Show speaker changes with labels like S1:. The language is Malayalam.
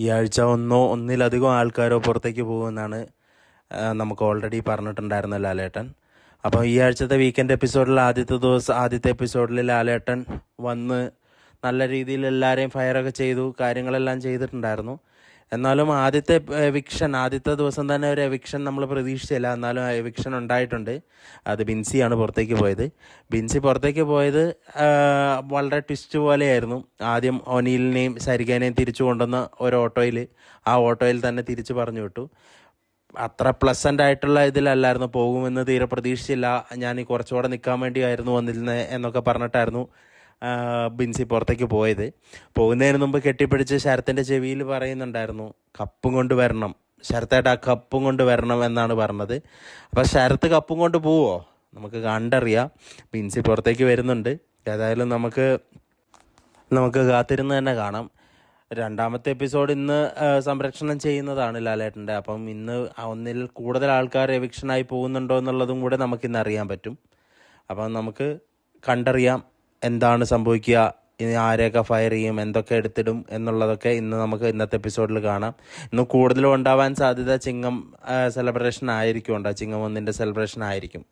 S1: ഈ ആഴ്ച ഒന്നോ ഒന്നിലധികം ആൾക്കാരോ പുറത്തേക്ക് പോകുമെന്നാണ് നമുക്ക് ഓൾറെഡി പറഞ്ഞിട്ടുണ്ടായിരുന്ന ലാലേട്ടൻ. അപ്പോൾ ഈ ആഴ്ചത്തെ വീക്കെൻഡ് എപ്പിസോഡിൽ ആദ്യത്തെ ദിവസം ആദ്യത്തെ എപ്പിസോഡിൽ ലാലേട്ടൻ വന്ന് നല്ല രീതിയിൽ എല്ലാവരെയും ഫയറൊക്കെ ചെയ്തു കാര്യങ്ങളെല്ലാം ചെയ്തിട്ടുണ്ടായിരുന്നു. എന്നാലും ആദ്യത്തെ എവിക്ഷൻ ആദ്യത്തെ ദിവസം തന്നെ ഒരു എവിക്ഷൻ നമ്മൾ പ്രതീക്ഷിച്ചില്ല. എന്നാലും എവിക്ഷൻ ഉണ്ടായിട്ടുണ്ട്. അത് ബിൻസിയാണ് പുറത്തേക്ക് പോയത്. ബിൻസി പുറത്തേക്ക് പോയത് വളരെ ട്വിസ്റ്റ് പോലെയായിരുന്നു. ആദ്യം ഒനീലിനെയും സരികേനെയും തിരിച്ചു കൊണ്ടുവന്ന ഒരു ഓട്ടോയിൽ ആ ഓട്ടോയിൽ തന്നെ തിരിച്ചു പറഞ്ഞു വിട്ടു. അത്ര പ്ലസന്റ് ആയിട്ടുള്ള ഇതിലല്ലായിരുന്നു. പോകുമെന്ന് തീരെ പ്രതീക്ഷിച്ചില്ല. ഞാൻ കുറച്ചുകൂടെ നിൽക്കാൻ വേണ്ടിയായിരുന്നു വന്നിരുന്നത് എന്നൊക്കെ പറഞ്ഞിട്ടായിരുന്നു ബിൻസി പുറത്തേക്ക് പോയത്. പോകുന്നതിന് മുമ്പ് കെട്ടിപ്പിടിച്ച് ശരത്തിന്റെ ചെവിയിൽ പറയുന്നുണ്ടായിരുന്നു കപ്പും കൊണ്ട് വരണം. ശരത്തായിട്ട് ആ കപ്പും കൊണ്ട് വരണം എന്നാണ് പറഞ്ഞത്. അപ്പോൾ ശരത്ത് കപ്പും കൊണ്ട് പോവോ? നമുക്ക് കണ്ടറിയാം. ബിൻസി പുറത്തേക്ക് വരുന്നുണ്ട്. ഏതായാലും നമുക്ക് നമുക്ക് കാത്തിരുന്ന് തന്നെ കാണാം. രണ്ടാമത്തെ എപ്പിസോഡ് ഇന്ന് സംരക്ഷണം ചെയ്യുന്നതാണ് ലാലേട്ടന്റെ. അപ്പം ഇന്ന് ഒന്നിൽ കൂടുതൽ ആൾക്കാർ എവിക്ഷനായി പോകുന്നുണ്ടോ എന്നുള്ളതും കൂടെ നമുക്കിന്ന് അറിയാൻ പറ്റും. അപ്പം നമുക്ക് കണ്ടറിയാം. എന്താണ് സംഭവിക്കുക? ഇനി ആരെയൊക്കെ ഫയർ ചെയ്യും? എന്തൊക്കെ എടുത്തിടും? എന്നുള്ളതൊക്കെ ഇന്ന് നമുക്ക് ഇന്നത്തെ എപ്പിസോഡിൽ കാണാം. ഇന്ന് കൂടുതലും ഉണ്ടാവാൻ സാധ്യത ചിങ്ങം സെലിബ്രേഷൻ ആയിരിക്കും ഉണ്ടാ ചിങ്ങം ഒന്നിന്റെ സെലിബ്രേഷൻ ആയിരിക്കും.